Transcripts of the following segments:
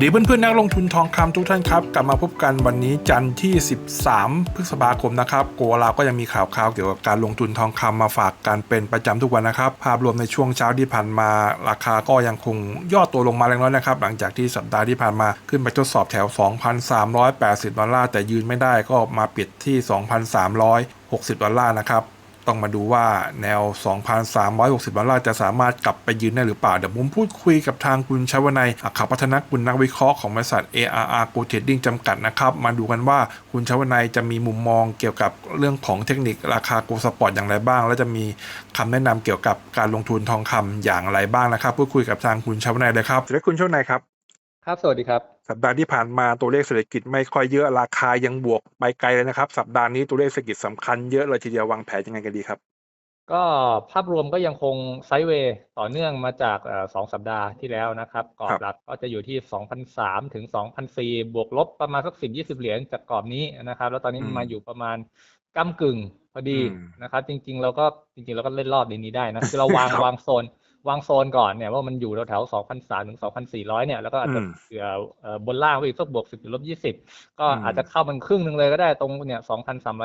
ดีเพื่อนๆนักลงทุนทองคำทุกท่านครับ กลับมาพบกันวันนี้จันทร์ที่ 13 พฤษภาคมนะครับโกเราก็ยังมีข่าวคราวเกี่ยวกับการลงทุนทองคำมาฝากกันเป็นประจำทุกวันนะครับ ภาพรวมในช่วงเช้าที่ผ่านมา ราคาก็ยังคงย่อตัวลงมาเล็กน้อยนะครับ หลังจากที่สัปดาห์ที่ผ่านมาขึ้นไปทดสอบแถว 2,380 ดอลลาร์แต่ยืนไม่ได้ก็มาปิดที่ 2,360 ดอลลาร์นะครับ ต้องมาดูว่าแนว 2,360ดอลลาร์จะสามารถกลับไปยืนได้หรือเปล่า เดี๋ยวผมพูดคุยกับทางคุณชวนัยอัครพัฒนกุลนักวิเคราะห์ของบริษัท ARR Go Trading จำกัดนะครับ มาดูกันว่าคุณชวนัยจะมีมุมมองเกี่ยวกับเรื่องของเทคนิคราคา Go Spot อย่างไรบ้าง และจะมีคำแนะนำเกี่ยวกับการลงทุนทองคำอย่างไรบ้างนะครับพูดคุยกับทางคุณชวนัยเลยครับสวัสดีคุณชวนัยครับ ครับสวัสดีครับ สัปดาห์ที่ผ่านมาตัวเลขเศรษฐกิจไม่ค่อยเยอะราคายังบวกไปไกลเลยนะครับ สัปดาห์นี้ตัวเลขเศรษฐกิจสำคัญเยอะเลยทีเดียววางแผนยังไงกันดีครับ ก็ภาพรวมก็ยังคงไซด์เวย์ต่อเนื่องมาจากเอ่อสองสัปดาห์ที่แล้วนะครับกรอครับบหลักก็จะอยู่ที่2,003ถึง2,004บวกลบประมาณสัก10-20 เหรียญจากกรอบนี้นะครับ แล้วตอนนี้มันมาอยู่ประมาณก้ากึ่งพอดีอืมนะครับ จริง ๆ เราก็จริง ๆ เราก็เล่นรอบในนี้ได้นะคือเราวางครับวางโซน วางโซนก่อนเนี่ยว่ามันอยู่แถวๆ2,003ถึง2,400เนี่ยแล้วก็อาจจะอืมเผื่อเอ่อบนล่างไปอีกสักบวก10หรือลบ20ก็อืมอาจจะเข้ามันครึ่งหนึ่งเลยก็ได้ตรงเนี่ย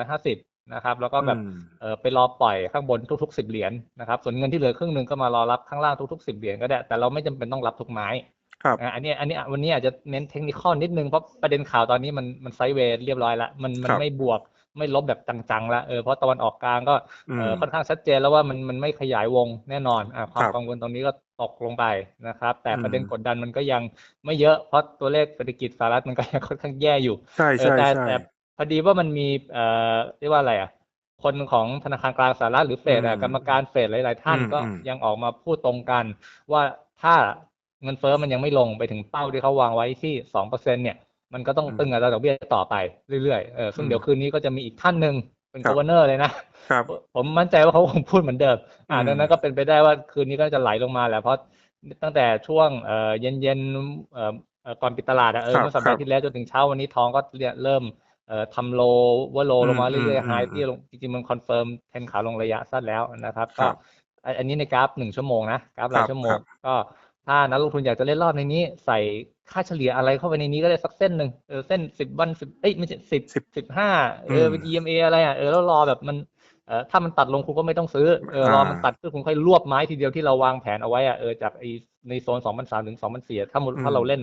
2,350นะครับ แล้วก็แบบอืมเออไปรอปล่อยข้างบนทุกๆสิบเหรียญนะครับ ส่วนเงินที่เหลือครึ่งหนึ่งก็มารอรับข้างล่างทุกๆสิบเหรียญก็ได้ แต่เราไม่จำเป็นต้องรับทุกไม้ครับอะอันนี้อันนี้วันนี้อาจจะเน้นเทคนิคนิดนึงเพราะประเด็นข่าวตอนนี้มันมันไซด์เวย์เรียบร้อยละมันมันครับไม่บวก ไม่ลบแบบจังๆละเออเพราะตะวันออกกลางก็เอออืมค่อนข้างชัดเจนแล้วว่ามันมันไม่ขยายวงแน่นอนอะความครับกังวลตรงนี้ก็ตกลงไปนะครับ แต่อืมประเด็นกดดันมันก็ยังไม่เยอะเพราะตัวเลขเศรษฐกิจสหรัฐมันก็ยังค่อนข้างแย่อยู่ใช่เออใช่แต่ใช่แต่พอดีว่ามันมีเอ่อเรียกว่าอะไรอะคนของธนาคารกลางสหรัฐหรือเฟดอะอืมกรรมการเฟดหลาย ๆ ท่านอืมก็อืมยังออกมาพูดตรงกันว่าถ้าเงินเฟ้อมันยังไม่ลงไปถึงเป้าที่เขาวางไว้ที่สองเปอร์เซ็นเนี่ย มันก็ต้องตึงอัตราดอกเบี้ยต่อไปเรื่อยๆเออซึ่งเดี๋ยวคืนนี้ก็จะมีอีกท่านหนึ่งเป็นครับกัวเนอร์เลยนะครับผมมั่นใจว่าเขาคงพูดเหมือนเดิมอ่าอืมดังนั้นก็เป็นไปได้ว่าคืนนี้ก็จะไหลลงมาแหละเพราะตั้งแต่ช่วงเอ่อเย็นเย็นๆเอ่อเอ่อก่อนปิดตลาดอะเออครับเมื่อสัปครัดาบห์ที่แล้วจนถึงเช้าวันนี้ทองก็เนี่ยเริ่มเอ่อทำโลว่าโลอืมลงมาเรื่อยอืมๆไฮที่ลงจริงๆมันคอนเฟิร์มเทรนขาลงระยะสั้นแล้วนะครับครัก็บอันอันนี้ในกราฟหนึ่งชั่วโมงนะกราฟราครัยบชั่วโมคงรับก็ถ้านักลงทุนอยากจะเล่นรอบในนี้ใส่ ค่าเฉลี่ยอะไรเข้าไปในนี้ก็ได้สักเส้นหนึ่งเออเส้นสิบวันสิบเอ้ยไม่ใช่สิบสิบสิบห้าเออเป็น EMA อะไรอะเออแล้วรอแบบมันเออถ้ามันตัดลงคุณก็ไม่ต้องซื้อเออรอมันตัดขึ้นคุณค่อยรวบไม้ทีเดียวที่เราวางแผนเอาไว้อะเออจากไอในโซนสองพันสามถึงสองพันสี่ถ้ามุถ้าเราเล่น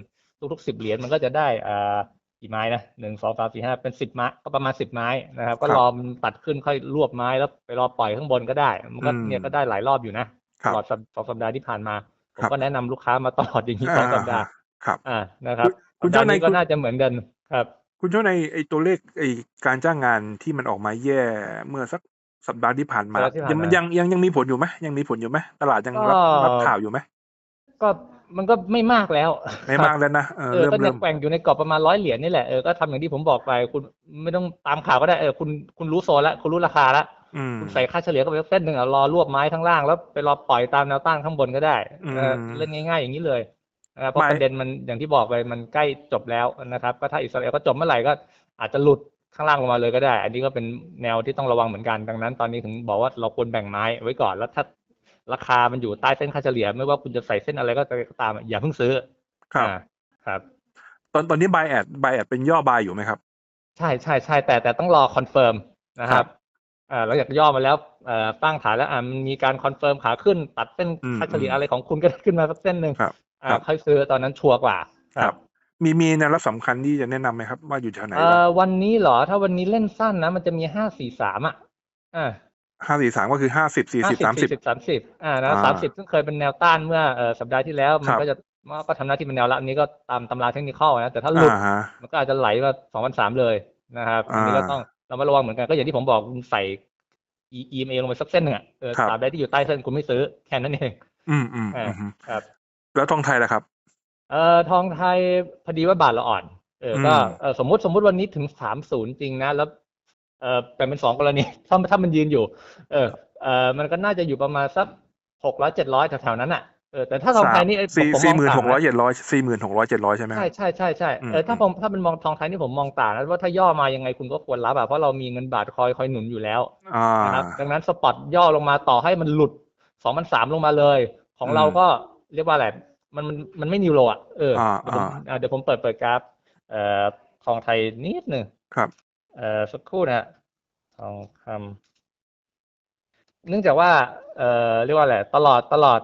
ทุกๆสิบเหรียญมันก็จะได้อ่ากี่ไม้นะหนึ่งสองสามสี่ห้าเป็นสิบไม้ก็ประมาณสิบไม้นะครับ ก็รอมันตัดขึ้นค่อยรวบไม้แล้วไปรอปล่อยข้างบนก็ได้ มันก็เนี่ยก็ได้หลายรอบอยู่นะคตรับลอดสัปสองสัปดาห์ที่ผ่านมาผมครับก็แนะนำลูกค้ามาตลอดอย่างนี้สองสัปดาห์ ครับ อ่านะครับคุณสัปดาห์เจ้านายนี้ก็คุณน่าจะเหมือนกันครับ คุณเจ้าในไอตัวเลขไอการจ้างงานที่มันออกมาแย่เมื่อสักสัปดาห์ที่ผ่านมาสัปดาห์ที่ผ่านยังมายังยังยังมีผลอยู่ไหมยังมีผลอยู่ไหมตลาดยังก็รับรับข่าวอยู่ไหมก็มันก็ไม่มากแล้ว ไม่มากแล้วนะเออเออเริ่มก็เนี่เริ่ยมแกว่งอยู่ในกรอบประมาณร้อยเหรียญนี่แหละเออก็ทำอย่างที่ผมบอกไป คุณไม่ต้องตามข่าวก็ได้เออคุณคุณรู้โซนแล้วคุณรู้ราคาแล้วอืมคุณใส่ค่าเฉลี่ยก็ไปเส้นหนึ่งอะรอรวบไม้ทั้งล่างแล้วไปรอปล่อยตามแนวต้านข้างบนก็ได้เอออืมเล่นง่าย ๆ อย่างนี้เลย นะครับเพราะไม่ประเด็นมันอย่างที่บอกไปมันใกล้จบแล้วนะครับ ก็ถ้าอิสราเอลก็จบเมื่อไหร่ก็อาจจะหลุดข้างล่างลงมาเลยก็ได้ อันนี้ก็เป็นแนวที่ต้องระวังเหมือนกันดังนั้น ตอนนี้ถึงบอกว่าเราควรแบ่งไม้ไว้ก่อนแล้วถ้าราคามันอยู่ใต้เส้นค่าเฉลี่ย ไม่ว่าคุณจะใส่เส้นอะไรก็ตามอย่าเพิ่งซื้อครับอ่าครับ ตอนตอนนี้ buy at buy at เป็นย่อบายอยู่ไหมครับ ใช่ใช่ใช่แต่แต่ต้องรอคอนเฟิร์มนะคครัรับบอ่าเราอยากย่อมาแล้วเอ่อตั้งฐานแล้วอ่ามันมีการคอนเฟิร์มขาขึ้น ตัดเส้นอืมค่าเฉลี่ยอะไรของคุณก็ขึ้นมาสักเส้นหนึ่งครับ อ่าครับค่อยซื้อตอนนั้นชัวร์กว่า ครับ มีมีแนวรับสำคัญที่จะแนะนำไหมครับ ว่าอยู่แถวไหนเอ่อวันนี้เหรอถ้าวันนี้เล่นสั้นนะ มันจะมีห้าสี่สามอะอ่าห้าสี่สามก็คือห้าสิบสี่สิบสามสิบ สามสิบอ่านะอ่าสามสิบซึ่งเคยเป็นแนวต้านเมื่อเอ่อสัปดาห์ที่แล้ว มัคนรับก็จะมันก็ทำหน้าที่เป็นแนวรับอันนี้ก็ตามตำราเทคนิคนะแต่ถ้าหลุดอ่าฮะ มันก็อาจจะไหลมาสองพันสามเลยนะครับอันนี้ก็อ่าต้องเรามาระวังเหมือนกันก็อย่างที่ผมบอกคุณใส่ E- EMA ลงไปสักเส้นหนึ่งอะเออครับ ตราบใดที่อยู่ใต้เส้นคุณไม่ซื้อแค่นั้นเอง อืมอืมอ่าอืม ครับ แล้วทองไทยล่ะครับ เอ่อทองไทยพอดีว่าบาทเราอ่อน เออก็อืมเออสมมติสมมติวันนี้ถึงสามศูนย์จริงนะ แล้วเออแบ่งเป็นสองกรณีถ้าถ้ามันยืนอยู่ เออเออมันก็น่าจะอยู่ประมาณสักหกร้อยเจ็ดร้อยแถวๆนั้นอะเออแต่ถ้าทองไทยนี่เอ้ยสี่ผมสี่มหมื่นต่างหกร้อยนะเจ็ดร้อยสี่หมื่นหกร้อยเจ็ดร้อยใช่ไหมคใช่รับใช่ใช่ใช่อืมเออถ้าผมถ้าเป็นมองทองไทยนี่ผมมองต่างนะว่าถ้าย่อมายังไงคุณก็ควรรับอะเพราะเรามีเงินบาทคอยคอยหนุนอยู่แล้วอ่านะครับดังนั้นสปอตย่อลงมาต่อให้มันหลุดสองพันสามลงมาเลย ของอืมเราก็ เรียกว่าอะไรมันมันมันไม่นิวโรอะเอออ่าเดี๋ยวผมอ่าอ่าเดี๋ยวผมเปิดเปิดกราฟเอ่อทองไทยนิดหนึ่งครับเอ่อสักครู่นะฮะทองคำเนื่องจากว่าเอ่อเรียกว่าอะไรตลอดตลอด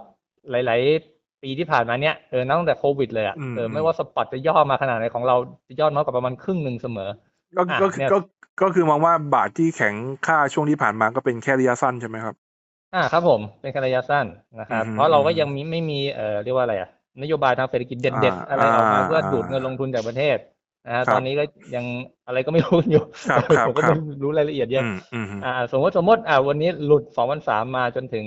หลาย ๆ ปีที่ผ่านมาเนี้ยเออนับตั้งแต่โควิดเลยอะอืมเอออืมไม่ว่าสปอตจะย่อมาขนาดไหนของเราจะย่อน้อยกว่าประมาณครึ่งหนึ่งเสมอ ก็อะก็เนี่ยก็ก็คือมองว่าบาทที่แข็งค่าช่วงที่ผ่านมาก็เป็นแค่ระยะสั้นใช่ไหมครับ อ่าครับผมเป็นการระยะสั้นนะครับ อืม เพราะเราก็อืมยังมีไม่มีเอ่อเรียกว่าอะไรอะนโยบายทางเศรษฐกิจเด็ดอ่าๆอะไรออกมาอ่าเพื่อดูดอ่าเงินลงทุนจากประเทศนะฮะครับตอนนี้ก็ยังอะไรก็ไม่รู้กันอยู่ ครับครับผมก็ครัไม่บรู้รายละเอียดเยอะอืมอืมอ่า สมมติสมมติอ่าวันนี้หลุดสองพันสามมาจนถึง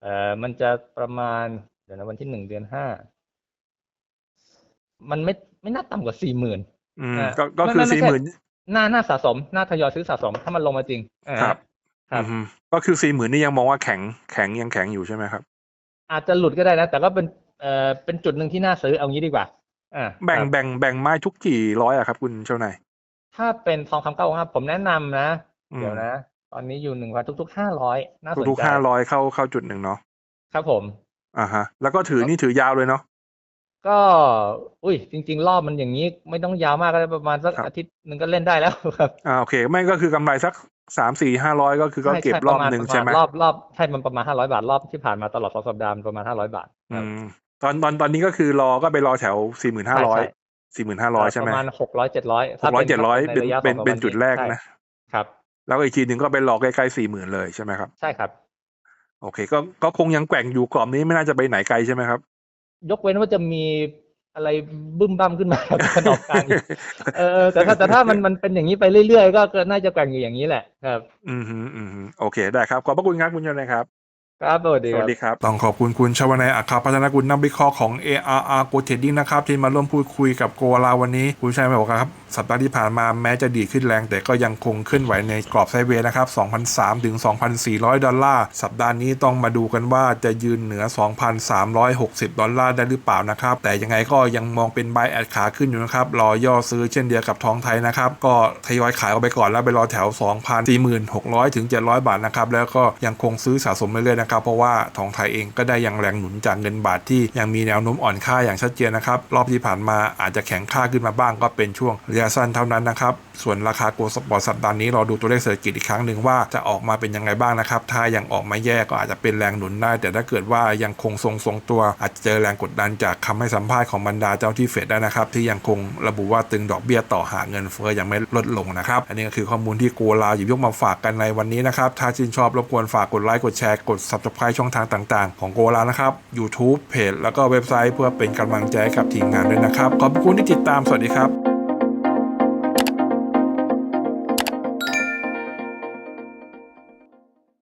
เอ่อมันจะประมาณเดี๋ยวนะวันที่หนึ่งเดือนห้ามันไม่ไม่น่าต่ำกว่าสี่หมื่น อืมอ่าก็ก็ไม่คือไม่ไม่สี่ใช่หมื่น น่าน่าสะสมน่าทยอยซื้อสะสม ถ้ามันลงมาจริงอ่าครับ ครับอืมก็คือสี่หมื่นนี่ยังมองว่าแข็งแข็งยังแข็งอยู่ใช่ไหมครับ อาจจะหลุดก็ได้นะ แต่ก็เป็นเอ่อเป็นจุดหนึ่งที่น่าซื้อเอางี้ดีกว่าอ่าแบ่งครับแบ่งแบ่งไม้ทุกกี่ร้อยอะครับ คุณเจ้านายถ้าเป็นทองคำเก้าห้าผมแนะนำนะอืมเดี๋ยวนะ ตอนนี้อยู่หนึ่งพันทุกๆห้าร้อยน่าสนทุกใจๆห้าร้อยเข้าเข้าจุดหนึ่งเนาะครับผมอ่าฮะ แล้วก็ถือนี่ถือยาวเลยเนาะก็ อุ้ย จริง ๆ รอบมันอย่างนี้ ไม่ต้องยาวมากก็ได้ประมาณสักครับอาทิตย์หนึ่งก็เล่นได้แล้วครับ อ่าโอเค ไม่ก็คือกำไรสัก สามสี่ห้าร้อยก็คือก็เก็บรอบหนึ่งใช่ไหมรอบรอบใช่มันประมาณห้าร้อยบาทรอบที่ผ่านมาตลอดสองสัปดาห์มันประมาณห้าร้อยบาทคอืรับมตอนตอนตอนนี้ก็คือรอก็ไปรอแถวสี่หมื่นห้าร้อยใช่สี่หมื่นห้าร้อยใช่ไหมประมาณหกร้อยเจ็ดร้อยหกร้อยเจ็ดร้อยเป็นเป็นเป็นจุดแรกนะครับ แล้วอีกทีหนึ่งก็ไปรอใกล้ๆสี่หมื่นเลยใช่ไหมครับ ใช่ครับ โอเค ก็ก็คงยังแกว่งอยู่กรอบนี้ไม่น่าจะไปไหนไกลใช่ไหมครับ ยกเว้นว่าจะมี อะไรบึ้มบ้ามขึ้นมาขนมกลางอีกเออเออแต่ถ้าแต่ถ้ามันมันเป็นอย่างนี้ไปเรื่อยๆก็ก็น่าจะแกว่งอยู่อย่างนี้แหละครับ อืมฮึอืมฮึโอเคได้ครับ ขอบพระคุณครับคุณเจ้านายครับ ครับ สวัสดีสควัรับสดีครับ ต้องขอบคุณคุณชวนายอัครพัฒนกุลนักวิเคราะห์ของ ARR Go Trading นะครับ ที่มาร่วมพูดคุยกับโกลาวันนี้ คุณชายบอกครับ สัปดาห์ที่ผ่านมาแม้จะดีขึ้นแรง แต่ก็ยังคงเคลื่อนไหวในกรอบไซด์เวย์นะครับ2,003ถึง2,400 ดอลลาร์ สัปดาห์นี้ต้องมาดูกันว่าจะยืนเหนือ 2,360 ดอลลาร์ได้หรือเปล่านะครับ แต่ยังไงก็ยังมองเป็น buy แอดขาขึ้นอยู่นะครับ รอย่อซื้อเช่นเดียวกับทองไทยนะครับ ก็ทยอยขายออกไปก่อนแล้วไปรอแถว 2,4600ถึง700 บาทนะครับ แล้วก็ยังคงซื้อสะสมเรื่อยๆนะครับเพราะว่าทองไทยเองก็ได้ยังแรงหนุนจากเงินบาทที่ยังมีแนวโน้มอ่อนค่าอย่างชัดเจนนะครับ รอบที่ผ่านมาอาจจะแข็งค่าขึ้นมาบ้างก็เป็นช่วงระยะสั้นเท่านั้นนะครับ ส่วนราคาโกลด์สปอร์ตสัปดาห์นี้รอดูตัวเลขเศรษฐกิจอีกครั้งหนึ่งว่าจะออกมาเป็นยังไงบ้างนะครับ ถ้ายังออกมาแย่ก็อาจจะเป็นแรงหนุนได้ แต่ถ้าเกิดว่ายังคงทรงทรงตัว อาจจะเจอแรงกดดันจากคำให้สัมภาษณ์ของบรรดาเจ้าที่เฟดได้นะครับ ที่ยังคงระบุว่าตึงดอกเบี้ยต่อหาเงินเฟ้อยังไม่ลดลงนะครับ อันนี้ก็คือข้อมูลที่โกลาหยิบยกมาฝากกันในวันนี้นะครับ ถ้าชื่นชอบรบกวนฝากกดไลค์กดแชร์กด subscribe ช่องทางต่างๆ ของโกลานะครับ YouTube เพจแล้วก็เว็บไซต์เพื่อเป็นกำลังใจกับทีมงานด้วยนะครับ ขอบคุณที่ติดตามสวัสดีครับ